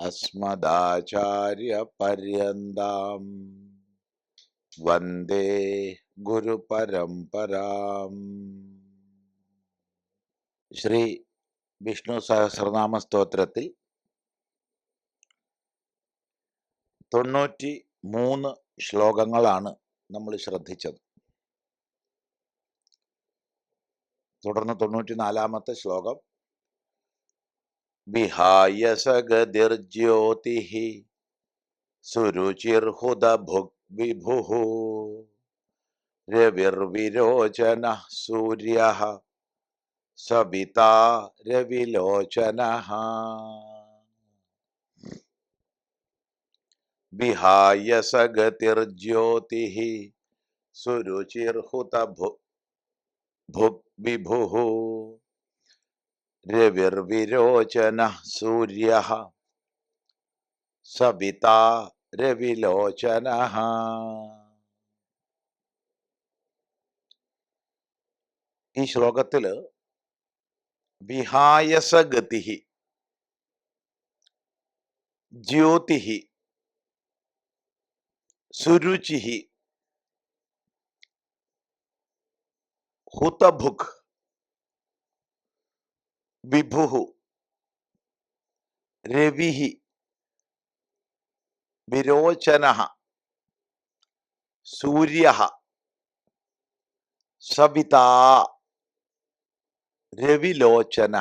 अस्मदाचार्यपर्यन्ताम् वन्दे ഗുരുപരമ്പരാം ശ്രീ വിഷ്ണു സഹസ്രനാമ സ്തോത്രത്തിൽ തൊണ്ണൂറ്റി മൂന്ന് ശ്ലോകങ്ങളാണ് നമ്മൾ ശ്രദ്ധിച്ചത് തുടർന്ന് തൊണ്ണൂറ്റി നാലാമത്തെ ശ്ലോകം विहाय सगतिर्ज्योतिः। सुरुचिर्हुदभुक् विभुः रविर्विरोचनः सूर्यः। सविता रविलोचनः। विहाय सगतिर्ज्योतिः। सुरुचिर्हुत भु, भु विभुः രവിർവിരോചന സൂര്യ സവിതാ രവിലോചന ഈ ശ്ലോകത്തിൽ വിഹായസഗതി ജ്യോതി സുരുചി ഹുതഭുക് വിഭു രവിഹി വിരോചന സൂര്യ സവിത രവിലോചന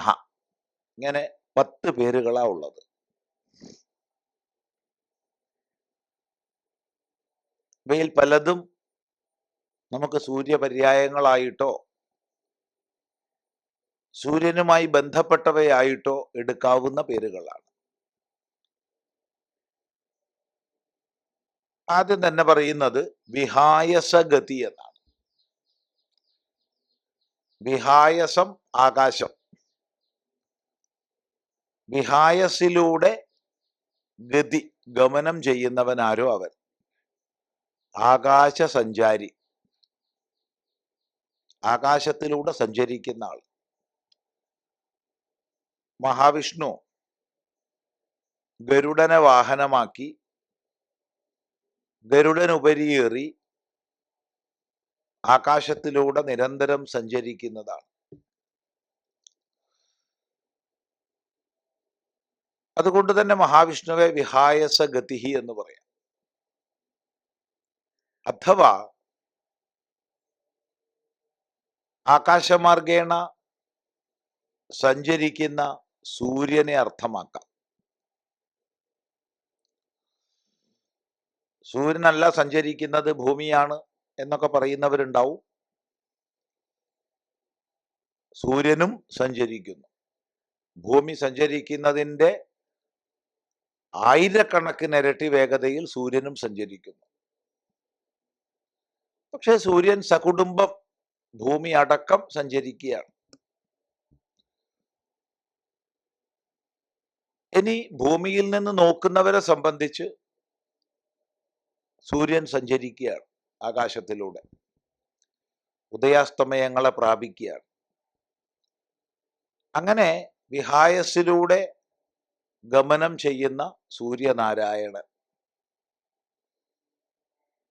ഇങ്ങനെ പത്ത് പേരുകളാ ഉള്ളത്. ഇവയിൽ പലതും നമുക്ക് സൂര്യപര്യായങ്ങളായിട്ടോ സൂര്യനുമായി ബന്ധപ്പെട്ടവയായിട്ടോ എടുക്കാവുന്ന പേരുകളാണ്. ആദ്യം തന്നെ പറയുന്നത് വിഹായസഗതി എന്നാണ്. വിഹായസം ആകാശം. വിഹായസിലൂടെ ഗതി ഗമനം ചെയ്യുന്നവനാരോ അവൻ? ആകാശ സഞ്ചാരി ആകാശത്തിലൂടെ സഞ്ചരിക്കുന്ന ആൾ. മഹാവിഷ്ണു ഗരുഡനെ വാഹനമാക്കി ഗരുഡൻ ഗരുഡനുപരിയേറി ആകാശത്തിലൂടെ നിരന്തരം സഞ്ചരിക്കുന്നതാണ്. അതുകൊണ്ട് തന്നെ മഹാവിഷ്ണുവെ വിഹായസ ഗതിഹി എന്ന് പറയാം. അഥവാ ആകാശമാർഗേണ സഞ്ചരിക്കുന്ന സൂര്യനെ അർത്ഥമാക്കാം. സൂര്യനല്ല സഞ്ചരിക്കുന്നത് ഭൂമിയാണ് എന്നൊക്കെ പറയുന്നവരുണ്ടാവും. സൂര്യനും സഞ്ചരിക്കുന്നു. ഭൂമി സഞ്ചരിക്കുന്നതിന്റെ ആയിരക്കണക്കിന് ഇരട്ടി വേഗതയിൽ സൂര്യനും സഞ്ചരിക്കുന്നു. പക്ഷേ സൂര്യൻ സകുടുംബം ഭൂമി അടക്കം സഞ്ചരിക്കുകയാണ്. ഇനി ഭൂമിയിൽ നിന്ന് നോക്കുന്നവരെ സംബന്ധിച്ച് സൂര്യൻ സഞ്ചരിക്കുകയാണ് ആകാശത്തിലൂടെ. ഉദയാസ്തമയങ്ങളെ പ്രാപിക്കുകയാണ്. അങ്ങനെ വിഹായസിലൂടെ ഗമനം ചെയ്യുന്ന സൂര്യനാരായണൻ.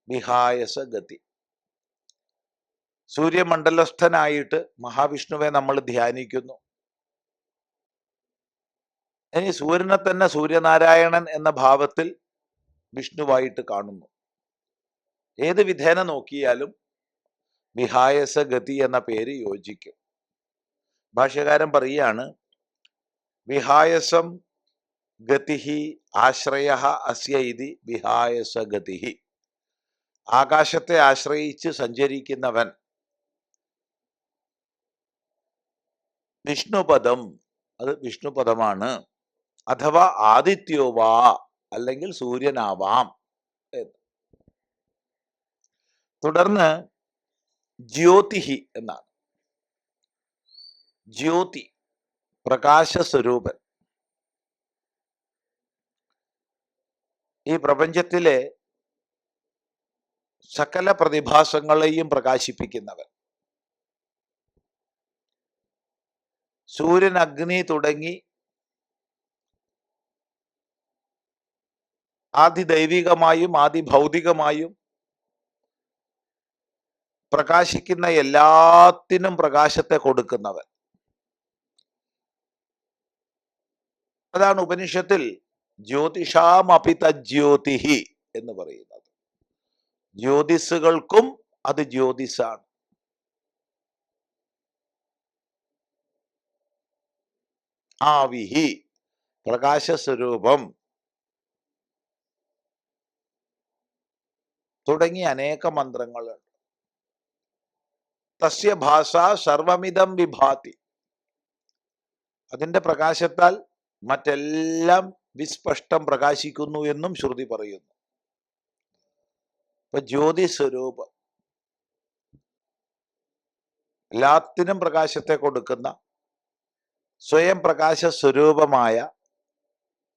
വിഹായസ ഗതി സൂര്യമണ്ഡലസ്ഥനായിട്ട് മഹാവിഷ്ണുവെ നമ്മൾ ധ്യാനിക്കുന്നു. ഇനി സൂര്യനെ തന്നെ സൂര്യനാരായണൻ എന്ന ഭാവത്തിൽ വിഷ്ണുവായിട്ട് കാണുന്നു. ഏത് വിധേന നോക്കിയാലും വിഹായസ ഗതി എന്ന പേര് യോജിക്കും. ഭാഷ്യകാരൻ പറയാണ് വിഹായസം ഗതിഹി ആശ്രയ അസ്യ ഇതി വിഹായസ ഗതിഹി. ആകാശത്തെ ആശ്രയിച്ച് സഞ്ചരിക്കുന്നവൻ വിഷ്ണുപദം അത് വിഷ്ണുപദമാണ്. അഥവാ ആദിത്യോവാ അല്ലെങ്കിൽ സൂര്യനാവാം തുടർന്ന് ജ്യോതിഹി എന്നാണ്. ജ്യോതി പ്രകാശ സ്വരൂപൻ ഈ പ്രപഞ്ചത്തിലെ സകല പ്രതിഭാസങ്ങളെയും പ്രകാശിപ്പിക്കുന്നവൻ. സൂര്യൻ അഗ്നി തുടങ്ങി ആദിദൈവികമായും ആദിഭൗതികമായും പ്രകാശിക്കുന്ന എല്ലാത്തിനും പ്രകാശത്തെ കൊടുക്കുന്നവൻ. അതാണ് ഉപനിഷത്തിൽ ജ്യോതിഷാമപിത ജ്യോതിഹി എന്ന് പറയുന്നത്. ജ്യോതിസുകൾക്കും അത് ജ്യോതിസാണ് ആവിഹി പ്രകാശ തുടങ്ങി അനേക മന്ത്രങ്ങളുണ്ട് തസ്യ ഭാഷ സർവമിതം വിഭാതി. അതിന്റെ പ്രകാശത്താൽ മറ്റെല്ലാം വിസ്പഷ്ടം പ്രകാശിക്കുന്നു എന്നും ശ്രുതി പറയുന്നു. ഇപ്പൊ ജ്യോതി സ്വരൂപം എല്ലാത്തിനും പ്രകാശത്തെ കൊടുക്കുന്ന സ്വയം പ്രകാശ സ്വരൂപമായ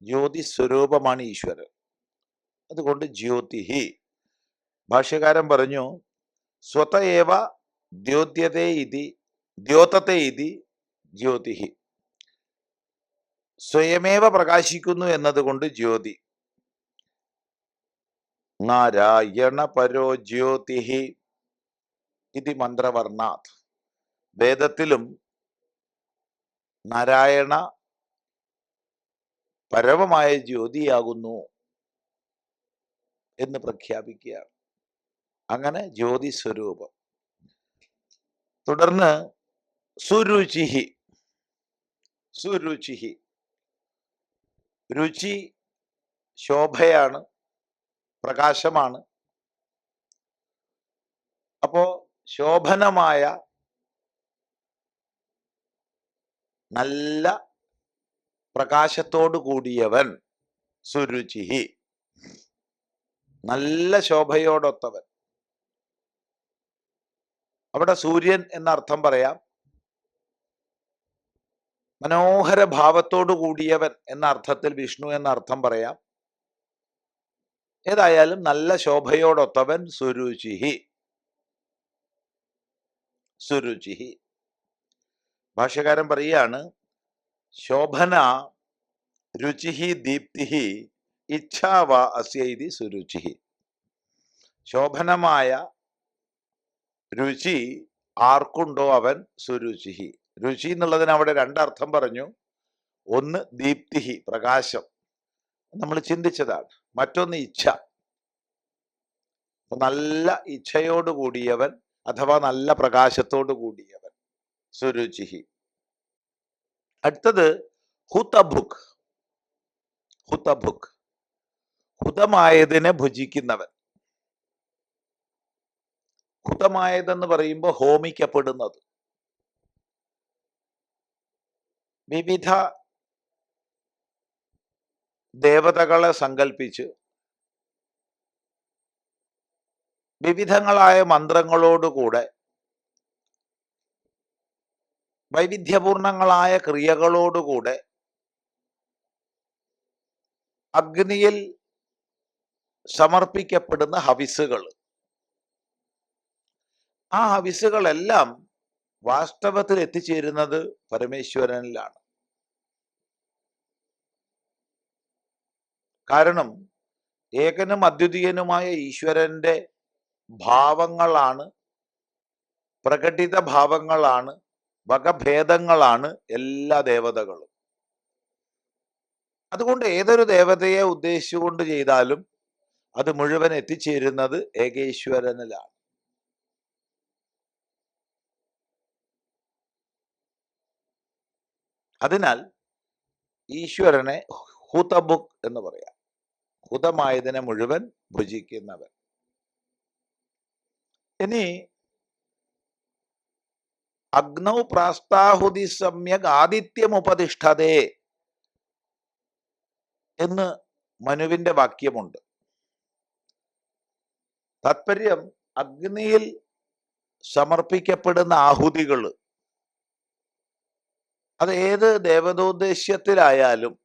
ജ്യോതി സ്വരൂപമാണ് ഈശ്വരൻ. അതുകൊണ്ട് ജ്യോതിഹി. ഭാഷ്യകാരൻ പറഞ്ഞു സ്വത ഏവ ദ്യോത്യതേ ഇതി ദ്യോതത്തെ ഇതി ജ്യോതിഹി സ്വയമേവ പ്രകാശിക്കുന്നു എന്നതുകൊണ്ട് ജ്യോതി. നാരായണ പരോ ജ്യോതിഹി ഇതി മന്ത്രവർണാത് വേദത്തിലും നാരായണ പരമമായ ജ്യോതിയാകുന്നു എന്ന് പ്രഖ്യാപിക്കുകയാണ്. അങ്ങനെ ജ്യോതി സ്വരൂപം തുടർന്ന് സുരുചിഹി. സുരുചിഹി. രുചി ശോഭയാണ് പ്രകാശമാണ്. അപ്പോ ശോഭനമായ നല്ല പ്രകാശത്തോടു കൂടിയവൻ സുരുചിഹി. നല്ല ശോഭയോടൊത്തവൻ. അവിടെ സൂര്യൻ എന്ന അർത്ഥം പറയാം. മനോഹര ഭാവത്തോടു കൂടിയവൻ എന്ന അർത്ഥത്തിൽ വിഷ്ണു എന്ന അർത്ഥം പറയാം. ഏതായാലും നല്ല ശോഭയോടൊത്തവൻ സുരുചിഹി. സുരുചിഹി. ഭാഷ്യകാരൻ പറയാണ് ശോഭന രുചിഹി ദീപ്തിഹി ഇച്ഛാവ അസ്യൈതി സുരുചിഹി. ശോഭനമായ രുചി ആർക്കുണ്ടോ അവൻ സുരുചിഹി. രുചി എന്നുള്ളതിന് അവിടെ രണ്ടർത്ഥം പറഞ്ഞു. ഒന്ന് ദീപ്തിഹി പ്രകാശം. നമ്മൾ ചിന്തിച്ചതാണ്. മറ്റൊന്ന് ഇച്ഛ. നല്ല ഇച്ഛയോട് കൂടിയവൻ അഥവാ നല്ല പ്രകാശത്തോട് കൂടിയവൻ സുരുചിഹി. അടുത്തത് ഹുതഭുക്. ഹുതഭുക്. ഹുതമായതിനെ ഭുജിക്കുന്നവൻ. ഹുതമായതെന്ന് പറയുമ്പോൾ ഹോമിക്കപ്പെടുന്നത്. വിവിധ ദേവതകളെ സങ്കല്പിച്ച് വിവിധങ്ങളായ മന്ത്രങ്ങളോടുകൂടെ വൈവിധ്യപൂർണങ്ങളായ ക്രിയകളോടുകൂടെ അഗ്നിയിൽ സമർപ്പിക്കപ്പെടുന്ന ഹവിസുകൾ ആ ഹവിസുകളെല്ലാം വാസ്തവത്തിൽ എത്തിച്ചേരുന്നത് പരമേശ്വരനിലാണ്. കാരണം ഏകനും അദ്വിതീയനുമായ ഈശ്വരന്റെ ഭാവങ്ങളാണ് പ്രകടിത ഭാവങ്ങളാണ് വകഭേദങ്ങളാണ് എല്ലാ ദേവതകളും. അതുകൊണ്ട് ഏതൊരു ദേവതയെ ഉദ്ദേശിച്ചുകൊണ്ട് ചെയ്താലും അത് മുഴുവൻ എത്തിച്ചേരുന്നത് ഏകേശ്വരനിലാണ്. അതിനാൽ ഈശ്വരനെ ഹുതബുക്ക് എന്ന് പറയാം. ഹുതമായതിനെ മുഴുവൻ ഭുജിക്കുന്നവൻ. ഇനി അഗ്നൗ പ്രാസ്താഹുതി സമ്യക് ആദിത്യമുപതിഷ്ഠതേ എന്ന് മനുവിന്റെ വാക്യമുണ്ട്. താത്പര്യം അഗ്നിയിൽ സമർപ്പിക്കപ്പെടുന്ന ആഹുതികൾ അത് ഏത് ദേവതോദ്ദേശ്യത്തിലായാലും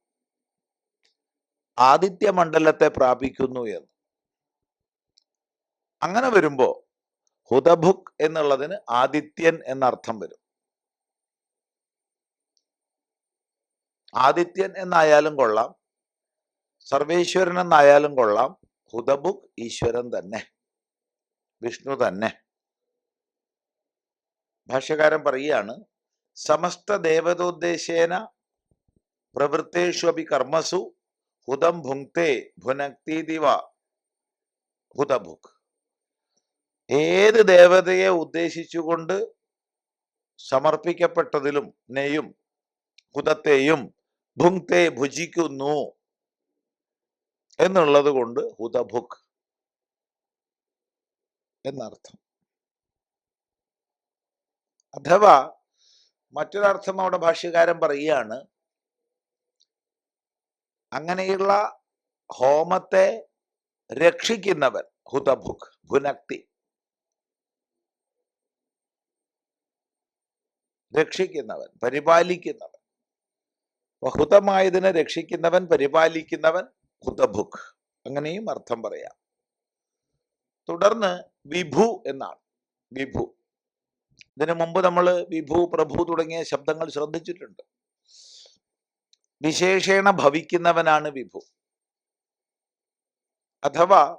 ആദിത്യ മണ്ഡലത്തെ പ്രാപിക്കുന്നു എന്ന്. അങ്ങനെ വരുമ്പോ ഹുദഭുക് എന്നുള്ളതിന് ആദിത്യൻ എന്നർത്ഥം വരും. ആദിത്യൻ എന്നായാലും കൊള്ളാം. സർവേശ്വരൻ എന്നായാലും കൊള്ളാം. ഹുദബുക് ഈശ്വരൻ തന്നെ. വിഷ്ണു തന്നെ. ഭാഷ്യകാരൻ പറയുകയാണ് സമസ്ത ദേവതോദ്ദേശേന പ്രവൃത്തേഷു അപി കർമ്മസു ഹുദം ഭുങ്ക്തേ ഭുനക്തീതിവ ഹുതഭുക്. ഏത് ദേവതയെ ഉദ്ദേശിച്ചുകൊണ്ട് സമർപ്പിക്കപ്പെട്ടതിലും നെയ്യും ഹുതത്തെയും ഭുങ്ക്തെ ഭുജിക്കുന്നു എന്നുള്ളത് കൊണ്ട് ഹുതഭുക് എന്നർത്ഥം. അഥവാ മറ്റൊരർത്ഥം അവിടെ ഭാഷ്യകാരൻ പറയുകയാണ് അങ്ങനെയുള്ള ഹോമത്തെ രക്ഷിക്കുന്നവൻ ഹുതഭുക് ഭുനക്തി രക്ഷിക്കുന്നവൻ പരിപാലിക്കുന്നവൻ. ഹുതമായതിനെ രക്ഷിക്കുന്നവൻ പരിപാലിക്കുന്നവൻ ഹുതഭുക്. അങ്ങനെയും അർത്ഥം പറയാം. തുടർന്ന് വിഭു എന്നാണ്. വിഭു. ഇതിനു മുമ്പ് നമ്മൾ വിഭു പ്രഭു തുടങ്ങിയ ശബ്ദങ്ങൾ ശ്രദ്ധിച്ചിട്ടുണ്ട്. വിശേഷേണ ഭവിക്കുന്നവനാണ് വിഭു. അഥവാ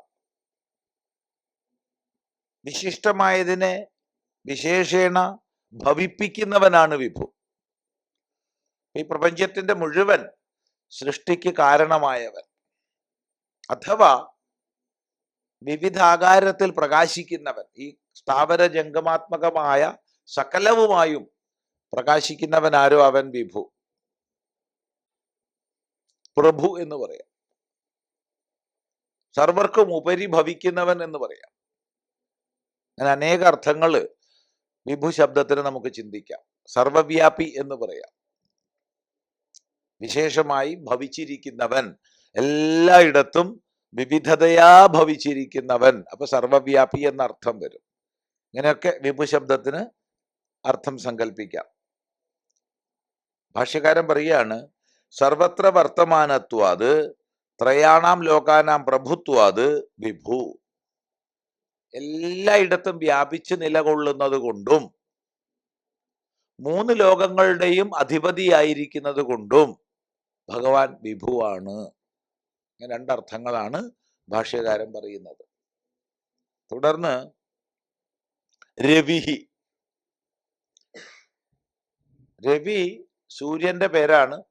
വിശിഷ്ടമായതിനെ വിശേഷേണ ഭവിപ്പിക്കുന്നവനാണ് വിഭു. ഈ പ്രപഞ്ചത്തിന്റെ മുഴുവൻ സൃഷ്ടിക്ക് കാരണമായവൻ. അഥവാ വിവിധാകാരത്തിൽ പ്രകാശിക്കുന്നവൻ. ഈ സ്ഥാവര ജംഗമാത്മകമായ സകലവുമായും പ്രകാശിക്കുന്നവൻ ആരോ അവൻ വിഭു. പ്രഭു എന്ന് പറയാം. സർവർക്കും ഉപരി ഭവിക്കുന്നവൻ എന്ന് പറയാം. അങ്ങനെ അനേക അർത്ഥങ്ങൾ വിഭു ശബ്ദത്തിന് നമുക്ക് ചിന്തിക്കാം. സർവവ്യാപി എന്ന് പറയാം. വിശേഷമായി ഭവിച്ചിരിക്കുന്നവൻ എല്ലായിടത്തും വിവിധതയാ ഭവിച്ചിരിക്കുന്നവൻ. അപ്പൊ സർവവ്യാപി എന്ന അർത്ഥം വരും. ഇങ്ങനെയൊക്കെ വിഭു ശബ്ദത്തിന് അർത്ഥം സങ്കല്പിക്കാം ഭാഷ്യകാരൻ പറയാണ് സർവത്ര വർത്തമാനത്വാത് ത്രയാണാം ലോകാനാം പ്രഭുത്വാത് വിഭു. എല്ലായിടത്തും വ്യാപിച്ച് നിലകൊള്ളുന്നത് കൊണ്ടും മൂന്ന് ലോകങ്ങളുടെയും അധിപതിയായിരിക്കുന്നത് കൊണ്ടും ഭഗവാൻ വിഭുവാണ് രണ്ടർത്ഥങ്ങളാണ് ഭാഷ്യകാരൻ പറയുന്നത്. തുടർന്ന് രവിഹി. രവി സൂര്യന്റെ പേരാണ്.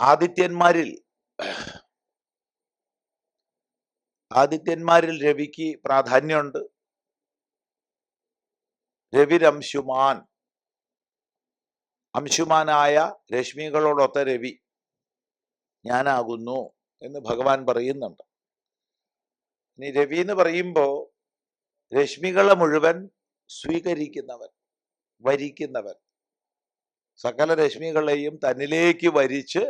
ആദിത്യന്മാരിൽ ആദിത്യന്മാരിൽ രവിക്ക് പ്രാധാന്യമുണ്ട്. രവിരംശുമാൻ അംശുമാനായ രശ്മികളോടൊത്ത രവി ഞാനാകുന്നു എന്ന് ഭഗവാൻ പറയുന്നുണ്ട്. ഇനി രവി എന്ന് പറയുമ്പോൾ രശ്മികളെ മുഴുവൻ സ്വീകരിക്കുന്നവൻ. വരിക്കുന്നവൻ. സകല രശ്മികളെയും തന്നിലേക്ക് വരിച്ച്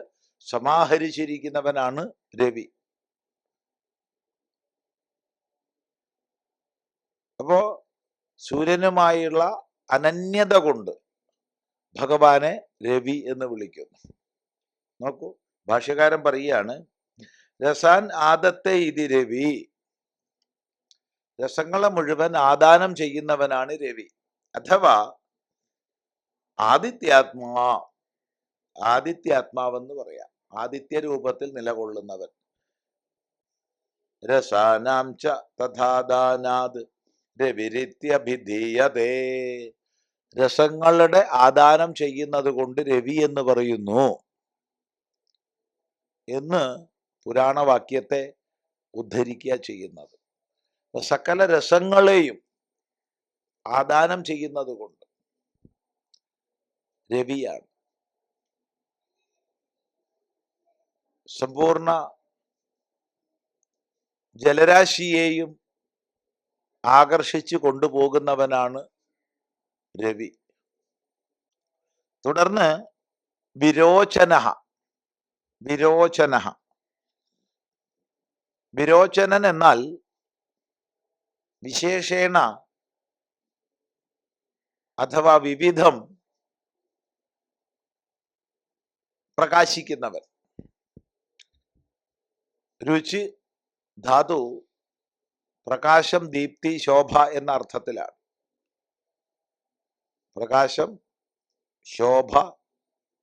സമാഹരിച്ചിരിക്കുന്നവനാണ് രവി. അപ്പോ സൂര്യനുമായുള്ള അനന്യത കൊണ്ട് ഭഗവാനെ രവി എന്ന് വിളിക്കുന്നു. നോക്കൂ ഭാഷ്യകാരൻ പറയുകയാണ് രസാൻ ആദത്തെ ഇതി രവി. രസങ്ങളെ മുഴുവൻ ആദാനം ചെയ്യുന്നവനാണ് രവി. അഥവാ ആദിത്യാത്മാ ആദിത്യാത്മാവെന്ന് പറയാം. ആദിത്യ രൂപത്തിൽ നിലകൊള്ളുന്നവൻ. രസാനാം ച തഥാദാനാത് രവിരിത്യഭിധീയതേ. രസങ്ങളുടെ ആദാനം ചെയ്യുന്നത് കൊണ്ട് രവി എന്ന് പറയുന്നു. എന്ന് പുരാണവാക്യത്തെ ഉദ്ധരിക്കുക ചെയ്യുന്നത്. സകല രസങ്ങളെയും ആദാനം ചെയ്യുന്നത് കൊണ്ട് രവിയാണ്. സമ്പൂർണ ജലരാശിയെയും ആകർഷിച്ചു കൊണ്ടുപോകുന്നവനാണ് രവി. തുടർന്ന് വിരോചന വിരോചന വിരോചനൻ എന്നാൽ വിശേഷേണ അഥവാ വിവിധം പ്രകാശിക്കുന്നവൻ. രുചി ധാതു പ്രകാശം ദീപ്തി ശോഭ എന്ന അർത്ഥത്തിലാണ്. പ്രകാശം ശോഭ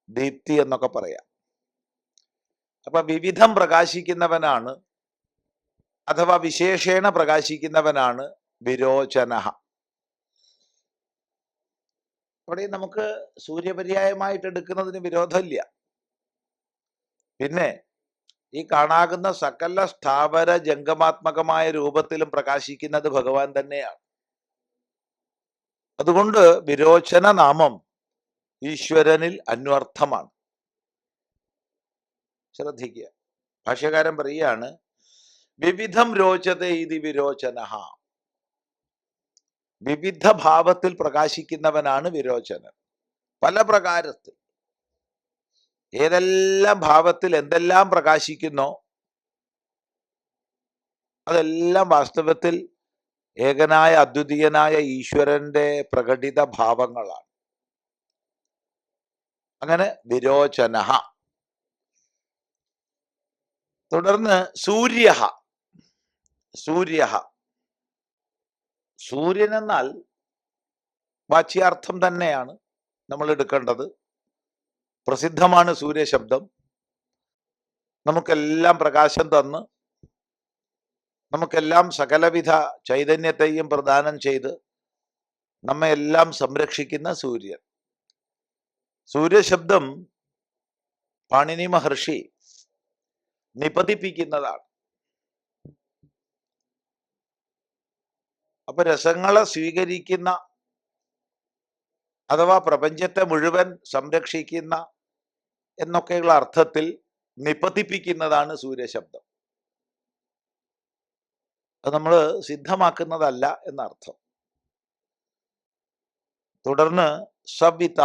ദീപ്തി എന്നൊക്കെ പറയാം. അപ്പൊ വിവിധം പ്രകാശിക്കുന്നവനാണ് അഥവാ വിശേഷേണ പ്രകാശിക്കുന്നവനാണ് വിരോചന അവിടെ നമുക്ക് സൂര്യപര്യായമായിട്ട് എടുക്കുന്നതിന് വിരോധമില്ല. പിന്നെ ഈ കാണാകുന്ന സകല സ്ഥാപര ജംഗമാത്മകമായ രൂപത്തിലും പ്രകാശിക്കുന്നത് ഭഗവാൻ തന്നെയാണ്. അതുകൊണ്ട് വിരോചന നാമം ഈശ്വരനിൽ അന്വർത്ഥമാണ്. ശ്രദ്ധിക്കുക. ഭാഷ്യകാരൻ പറയുകയാണ് വിവിധം രോചത ഇതി വിരോചന. വിവിധ ഭാവത്തിൽ പ്രകാശിക്കുന്നവനാണ് വിരോചനൻ. പല പ്രകാരത്തിൽ. ഏതെല്ലാം ഭാവത്തിൽ എന്തെല്ലാം പ്രകാശിക്കുന്നോ അതെല്ലാം വാസ്തവത്തിൽ ഏകനായ അദ്വിതീയനായ ഈശ്വരന്റെ പ്രകടിത ഭാവങ്ങളാണ്. അങ്ങനെ വിരോചന. തുടർന്ന് സൂര്യ. സൂര്യ. സൂര്യൻ എന്നാൽ വാച്യാർത്ഥം തന്നെയാണ് നമ്മൾ എടുക്കേണ്ടത്. പ്രസിദ്ധമാണ് സൂര്യശബ്ദം. നമുക്കെല്ലാം പ്രകാശം തന്ന് നമുക്കെല്ലാം സകലവിധ ചൈതന്യത്തെയും പ്രദാനം ചെയ്ത് നമ്മെ എല്ലാം സംരക്ഷിക്കുന്ന സൂര്യൻ. സൂര്യശബ്ദം പാണിനി മഹർഷി നിപതിപ്പിക്കുന്നതാണ്. അപ്പൊ രസങ്ങളെ സ്വീകരിക്കുന്ന അഥവാ പ്രപഞ്ചത്തെ മുഴുവൻ സംരക്ഷിക്കുന്ന എന്നൊക്കെയുള്ള അർത്ഥത്തിൽ നിപതിപ്പിക്കുന്നതാണ് സൂര്യശബ്ദം. അത് നമ്മൾ സിദ്ധമാക്കുന്നതല്ല എന്നർത്ഥം. തുടർന്ന് സവിത.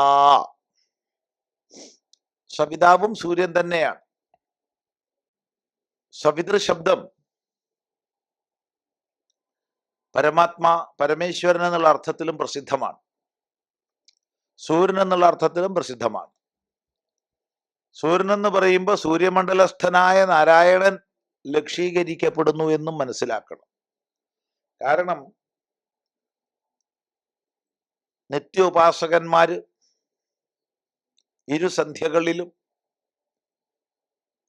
സവിതാവും സൂര്യൻ തന്നെയാണ്. സവിതൃ ശബ്ദം പരമാത്മാ പരമേശ്വരൻ എന്നുള്ള അർത്ഥത്തിലും പ്രസിദ്ധമാണ്. സൂര്യൻ എന്നുള്ള അർത്ഥത്തിലും പ്രസിദ്ധമാണ്. സൂര്യൻ എന്ന് പറയുമ്പോൾ സൂര്യമണ്ഡലസ്ഥനായ നാരായണൻ ലക്ഷീകരിക്കപ്പെടുന്നു എന്നും മനസ്സിലാക്കണം. കാരണം നിത്യോപാസകന്മാര് ഇരു സന്ധ്യകളിലും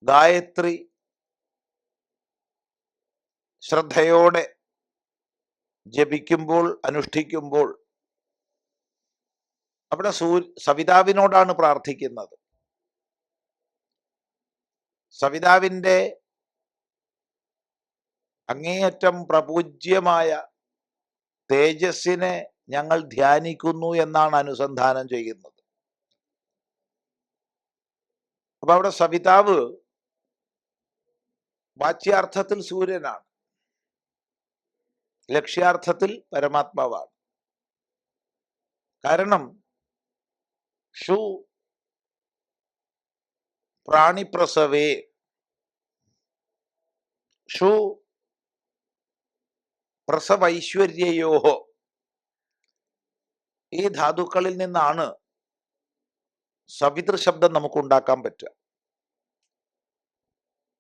ഗായത്രി ശ്രദ്ധയോടെ ജപിക്കുമ്പോൾ അനുഷ്ഠിക്കുമ്പോൾ അവിടെ സൂ സവിതാവിനോടാണ് പ്രാർത്ഥിക്കുന്നത്. സവിതാവിന്റെ അങ്ങേയറ്റം പ്രപൂജ്യമായ തേജസ്സിനെ ഞങ്ങൾ ധ്യാനിക്കുന്നു എന്നാണ് അനുസന്ധാനം ചെയ്യുന്നത്. അപ്പൊ അവിടെ സവിതാവ് വാച്യാർത്ഥത്തിൽ സൂര്യനാണ്. ലക്ഷ്യാർത്ഥത്തിൽ പരമാത്മാവാണ്. കാരണം ഷു പ്രാണിപ്രസവേ. ഷു പ്രസവൈശ്വര്യയോഹോ. ഈ ധാതുക്കളിൽ നിന്നാണ് സവിതൃ ശബ്ദം നമുക്ക് ഉണ്ടാക്കാൻ പറ്റുക.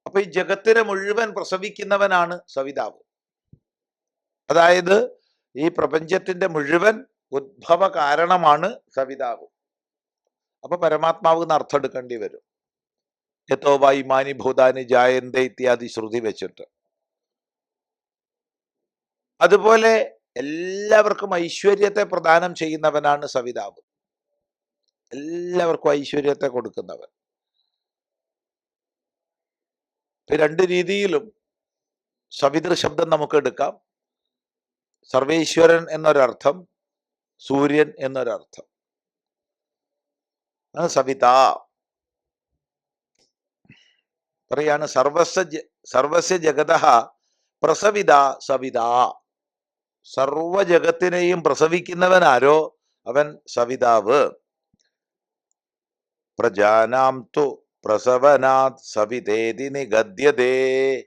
അപ്പൊ ഈ ജഗത്തിനെ മുഴുവൻ പ്രസവിക്കുന്നവനാണ് സവിതാവ്. അതായത് ഈ പ്രപഞ്ചത്തിന്റെ മുഴുവൻ ഉദ്ഭവ കാരണമാണ് സവിതാവ്. അപ്പൊ പരമാത്മാവ് എന്ന് അർത്ഥം എടുക്കേണ്ടി വരും. യഥോ മാനി ഭൂതാനി ജായന്ത ഇത്യാദി ശ്രുതി വെച്ചിട്ട്. അതുപോലെ എല്ലാവർക്കും ഐശ്വര്യത്തെ പ്രദാനം ചെയ്യുന്നവനാണ് സവിതാവ്. എല്ലാവർക്കും ഐശ്വര്യത്തെ കൊടുക്കുന്നവൻ. രണ്ട് രീതിയിലും സവിതൃ ശബ്ദം നമുക്ക് എടുക്കാം. സർവേശ്വരൻ എന്നൊരർത്ഥം സൂര്യൻ എന്നൊരർത്ഥം. സവിത. പറയാണ് സർവസ്വ ജ- സർവസ്യ ജഗത പ്രസവിത സവിത. സർവ ജഗത്തിനെയും പ്രസവിക്കുന്നവൻ ആരോ അവൻ സവിതാവ്. പ്രജാനാം തു പ്രസവനാത് സവിതേതി നിഗദ്യതേ.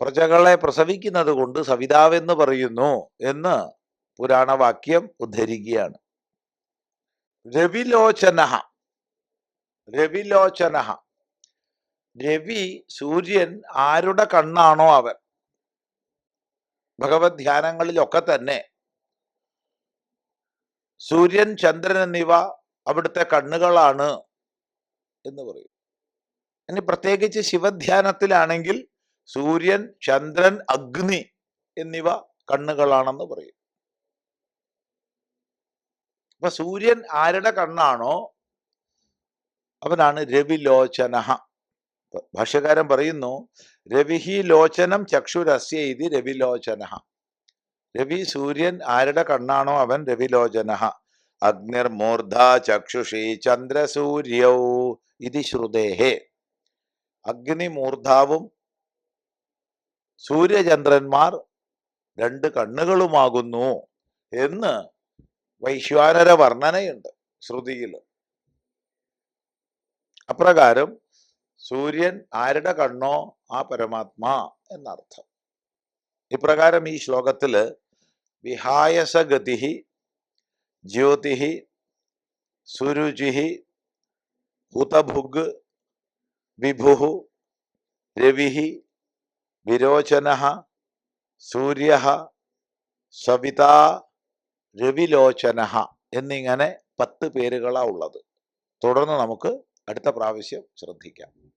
പ്രജകളെ പ്രസവിക്കുന്നത് കൊണ്ട് സവിതാവെന്ന് പറയുന്നു എന്ന് പുരാണവാക്യം ഉദ്ധരിക്കുകയാണ്. രവിലോചന രവിലോചന രവി സൂര്യൻ ആരുടെ കണ്ണാണോ അവൻ? ഭഗവത് ധ്യാനങ്ങളിലൊക്കെ തന്നെ. സൂര്യൻ ചന്ദ്രൻ എന്നിവ അവിടുത്തെ കണ്ണുകളാണ് എന്ന് പറയും. ഇനി പ്രത്യേകിച്ച് ശിവധ്യാനത്തിലാണെങ്കിൽ സൂര്യൻ ചന്ദ്രൻ അഗ്നി എന്നിവ കണ്ണുകളാണെന്ന് പറയും. അപ്പൊ സൂര്യൻ ആരുടെ കണ്ണാണോ? അവനാണ് രവിലോചന ഭാഷ്യകാരൻ പറയുന്നു രവിഹി ലോചനം ചക്ഷുരസ്യ ഇത് രവിലോചന രവി സൂര്യൻ ആരുടെ കണ്ണാണോ? അവൻ രവിലോചന അഗ്നിർമൂർധ ചക്ഷുഷി ചന്ദ്രസൂര്യൗ ഇതി ശ്രുതേഹേ. അഗ്നി മൂർധാവും സൂര്യചന്ദ്രന്മാർ രണ്ട് കണ്ണുകളുമാകുന്നു എന്ന് വൈശ്വാനര വർണനയുണ്ട് ശ്രുതിയിൽ അപ്രകാരം സൂര്യൻ ആരുടെ കണ്ണോ ആ പരമാത്മാ എന്നർത്ഥം. ഇപ്രകാരം ഈ ശ്ലോകത്തിൽ വിഹായസഗതി ജ്യോതിഹി സുരുചി ഹുതഭുഗ് വിഭു രവി വിരോചന സൂര്യ സവിത രവിലോചന എന്നിങ്ങനെ പത്ത് പേരുകളാ ഉള്ളത്. തുടർന്ന് നമുക്ക് അടുത്ത പ്രാവശ്യം ശ്രദ്ധിക്കാം.